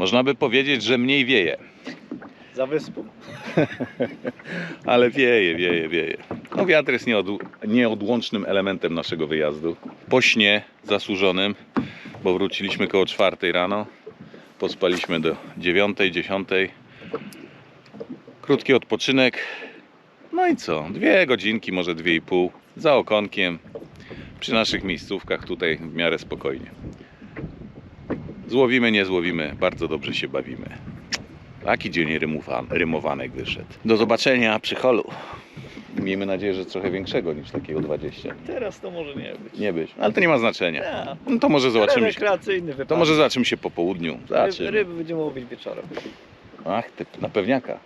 Można by powiedzieć, że mniej wieje. Za wyspą. Ale wieje, wieje, wieje. No wiatr jest nieod, nieodłącznym elementem naszego wyjazdu. Po śnie zasłużonym, bo wróciliśmy koło czwartej rano. Pospaliśmy do dziewiątej, dziesiątej. Krótki odpoczynek. No i co? Dwie godzinki, może dwie i pół. Za okonkiem. Przy naszych miejscówkach tutaj w miarę spokojnie. Złowimy, nie złowimy. Bardzo dobrze się bawimy. Taki dzień rymowa- rymowanek wyszedł. Do zobaczenia przy holu. Miejmy nadzieję, że trochę większego niż takiego 20. Teraz to może nie być. Nie być, ale to nie ma znaczenia. Ja. No to może zobaczymy się. Rekreacyjny wypadek. To może zobaczymy się po południu. Zobaczymy. ryby będziemy łowić wieczorem. Ach, ty, na pewniaka.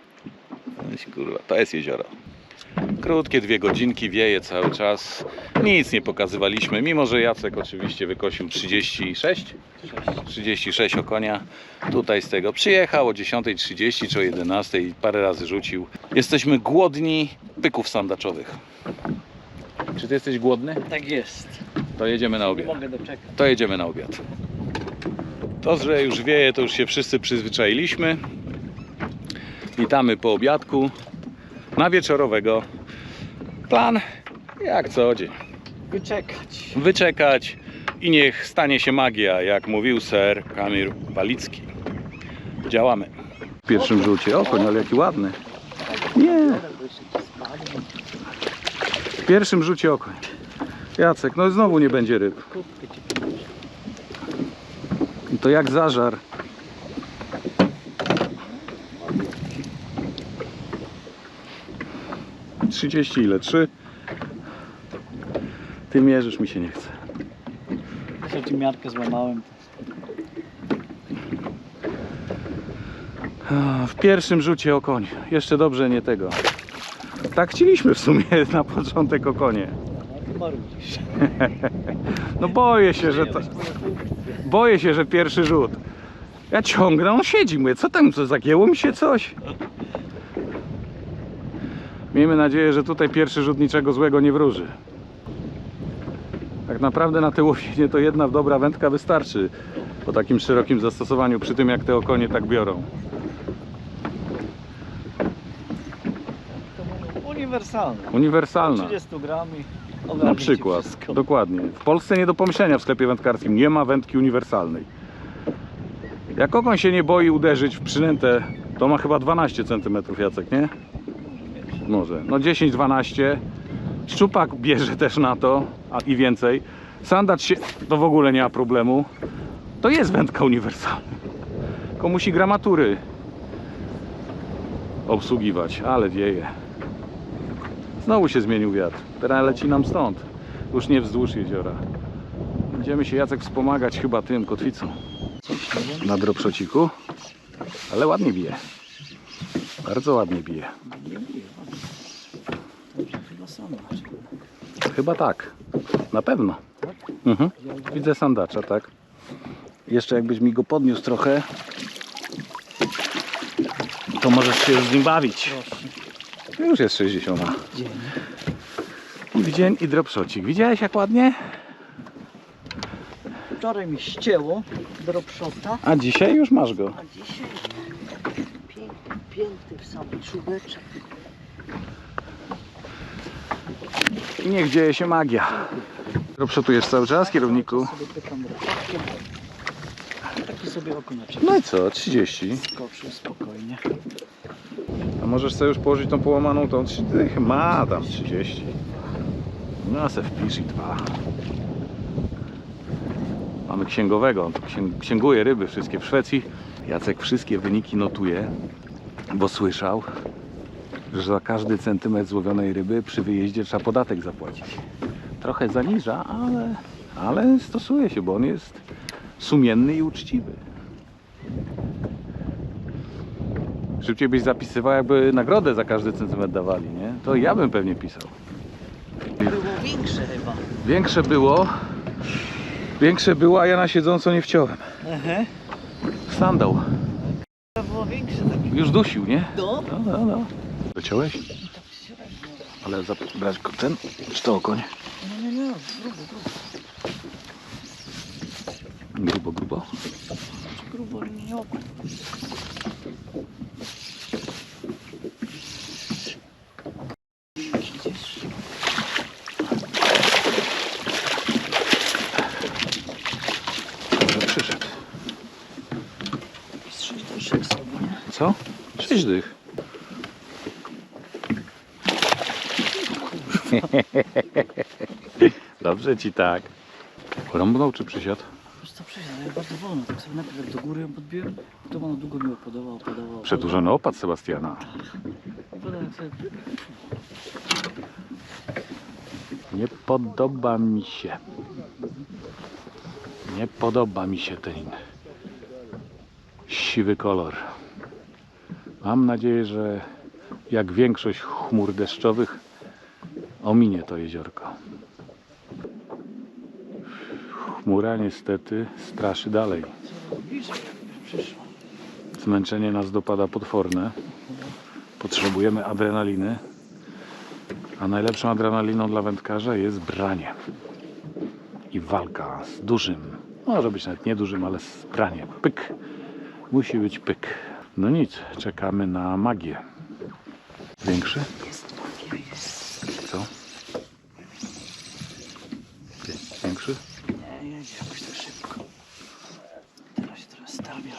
Weź, Kurwa, to jest jezioro. Krótkie dwie godzinki, wieje cały czas. Nic nie pokazywaliśmy, mimo że Jacek oczywiście wykosił 36. 36 okonia. Tutaj z tego przyjechał o 10.30 czy o 11.00 i parę razy rzucił. Jesteśmy głodni pyków sandaczowych. Czy ty jesteś głodny? Tak jest. To jedziemy na Nie obiad. mogę doczekać. To jedziemy na obiad. To, że już wieje, to już się wszyscy przyzwyczailiśmy. Witamy po obiadku na wieczorowego. Plan jak co dzień. Wyczekać. Wyczekać i niech stanie się magia, jak mówił ser Kamil Walicki. Działamy. W pierwszym rzucie okoń, ale jaki ładny. Nie. W pierwszym rzucie okoń. Jacek, no znowu nie będzie ryb. Ci To jak zażar. Trzydzieści ile? Trzy? Ty mierzysz, mi się nie chce. Jeszcze ci miarkę złamałem. W pierwszym rzucie o koń. Jeszcze dobrze nie tego. Tak chcieliśmy w sumie na początek o konie. No. No boję się, że to... Boję się, że pierwszy rzut. Ja ciągnę, on siedzi, mówię, co tam, co zagięło mi się coś? Miejmy nadzieję, że tutaj pierwszy rzut niczego złego nie wróży. Tak naprawdę na te łowienie to jedna dobra wędka wystarczy po takim szerokim zastosowaniu, przy tym jak te okonie tak biorą. To uniwersalne. Uniwersalna. 30 gram i Na przykład, dokładnie. W Polsce nie do pomyślenia w sklepie wędkarskim. Nie ma wędki uniwersalnej. Jak okoń się nie boi uderzyć w przynętę, to ma chyba 12 cm, Jacek, nie? Może. No 10-12. Szczupak bierze też na to, a i więcej. Sandacz się, to w ogóle nie ma problemu. To jest wędka uniwersalna. Tylko musi gramatury obsługiwać, ale wieje. Znowu się zmienił wiatr. Teraz leci nam stąd. Już nie wzdłuż jeziora. Będziemy się Jacek wspomagać chyba tym kotwicą. Na dropszociku. Ale ładnie bije. Bardzo ładnie bije. Dobrze, chyba tak. Na pewno. Mhm. Widzę sandacza, tak. Jeszcze jakbyś mi go podniósł trochę, to możesz się z nim bawić. Proszę. Już jest 60. Dzień. Dzień i dropshocik. Widziałeś jak ładnie? Wczoraj mi ścięło dropshota, A dzisiaj już masz go. a dzisiaj piękny, piękny w sam czubeczek. I niech dzieje się magia. Dropshotujesz cały czas, kierowniku? Taki sobie No i co, 30. skoczył spokojnie. A możesz sobie już położyć tą połamaną tą 3 dychy? Ma tam 30. No se wpisz i dwa. Mamy księgowego, on tu księg- księguje ryby wszystkie w Szwecji. Jacek wszystkie wyniki notuje, bo słyszał, że za każdy centymetr złowionej ryby przy wyjeździe trzeba podatek zapłacić. Trochę zaniża, ale, ale stosuje się, bo on jest sumienny i uczciwy. Szybciej byś zapisywał, jakby nagrodę za każdy centymetr dawali, nie? To ja bym pewnie pisał. Było większe chyba. Większe było, większe było, a ja na siedząco nie wciąłem. Aha. Sandał. To było większe. Już dusił, nie? No. No, no, no. Dociąłeś? Ale zabrać go ten, czy to okoń? No, no, no, grubo, grubo. Grubo, grubo. grubo, nie opadł. Dobrze ci tak. Rąbnął czy przysiadł? Wiesz co, przejdę, ale bardzo wolno. Tak sobie najpierw do góry ją podbiłem, potem ona długo mi opadało, opadało. Przedłużony opad Sebastiana. Sobie... Nie podoba mi się. Nie podoba mi się ten siwy kolor. Mam nadzieję, że jak większość chmur deszczowych ominie to jeziorko. Chmura niestety straszy dalej. Zmęczenie nas dopada potworne. Potrzebujemy adrenaliny. A najlepszą adrenaliną dla wędkarza jest branie. I walka z dużym. Może być nawet niedużym, ale z braniem. Pyk. Musi być pyk. No nic, czekamy na magię. Większy? Jest magia, jest. Co? Większy? Nie, jedzie jakoś tak szybko. Teraz się teraz stawia.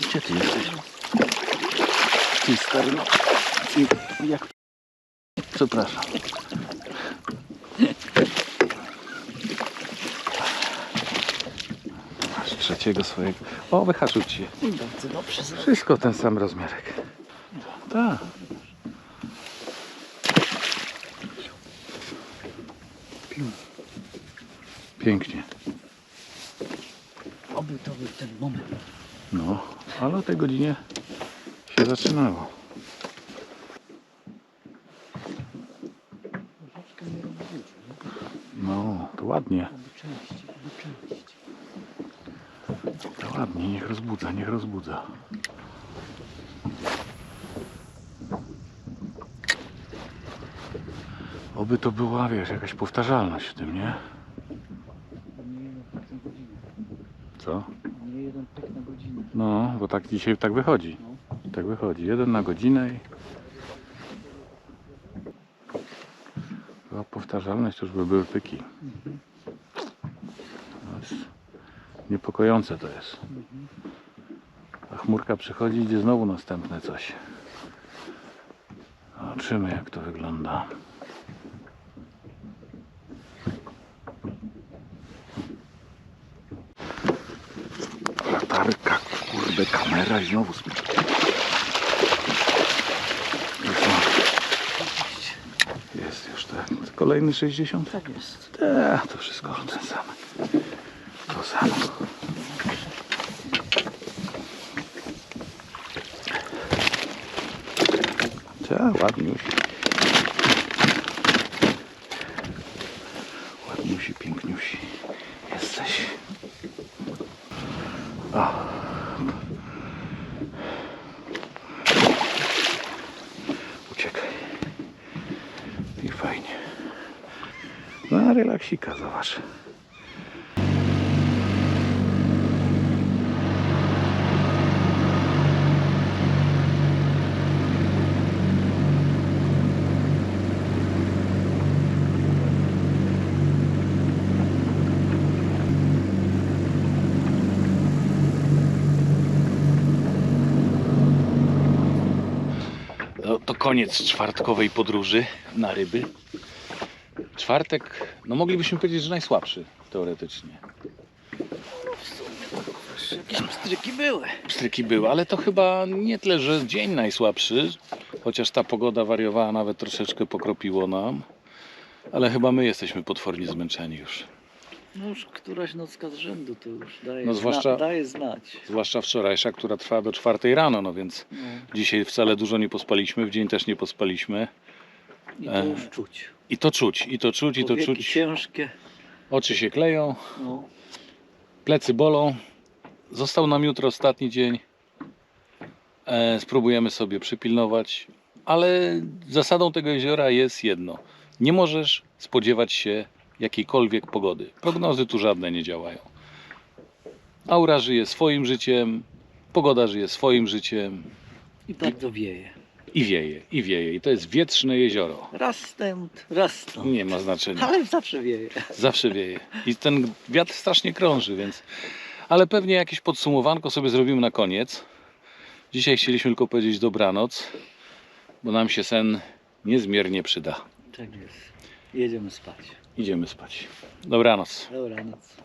Gdzie ty jesteś? Ty stary, no. Jak... Przepraszam. Trzeciego swojego. O, wyhaczył ci się. Bardzo dobrze zrobił. Wszystko ten sam rozmiarek. Tak. Pięknie. Oby to był ten moment. No, ale o tej godzinie się zaczynało. No, to ładnie. Oby częściej, oby częściej. Ładnie, niech rozbudza, niech rozbudza. Oby to była, wiesz, jakaś powtarzalność w tym, nie? Co? Nie jeden pyk na godzinę. No, bo tak dzisiaj tak wychodzi. Tak wychodzi. Jeden na godzinę i... Była powtarzalność, to już by były pyki. Niepokojące to jest. A chmurka przychodzi, idzie znowu następne coś. Zobaczymy jak to wygląda. Latarka, kurde, kamera i znowu spadła. Jest już tak. Kolejny 60? Tak jest. Tak, to wszystko ten sam. Samo. Tak, ładniusi. Ładniusi, piękniusi. Jesteś. O. Uciekaj. I fajnie. No, relaksika, zobacz. No, to koniec czwartkowej podróży na ryby. Czwartek, no moglibyśmy powiedzieć, że najsłabszy teoretycznie. Jakieś pstryki były. Pstryki były, ale to chyba nie tyle, że dzień najsłabszy, chociaż ta pogoda wariowała, nawet troszeczkę pokropiło nam. Ale chyba my jesteśmy potwornie zmęczeni już. No już któraś nocka z rzędu to już daje, No zwłaszcza- zna, daje znać. Zwłaszcza wczorajsza, która trwała do czwartej rano, no więc No. dzisiaj wcale dużo nie pospaliśmy, w dzień też nie pospaliśmy. I to E. już czuć. I to czuć, i to czuć, i to czuć. ciężkie. Oczy się kleją, No. plecy bolą. Został nam jutro ostatni dzień. E, spróbujemy sobie przypilnować. ale zasadą tego jeziora jest jedno. Nie możesz spodziewać się jakiejkolwiek pogody. Prognozy tu żadne nie działają. Aura żyje swoim życiem, pogoda żyje swoim życiem I bardzo wieje. i wieje, i wieje. I to jest wietrzne jezioro. Raz stąd, raz stąd. Nie ma znaczenia. Ale zawsze wieje. Zawsze wieje. I ten wiatr strasznie krąży, więc. Ale pewnie jakieś podsumowanko sobie zrobimy na koniec. Dzisiaj chcieliśmy tylko powiedzieć dobranoc, bo nam się sen niezmiernie przyda. Tak jest. Jedziemy spać. Idziemy spać. Dobranoc. Dobranoc.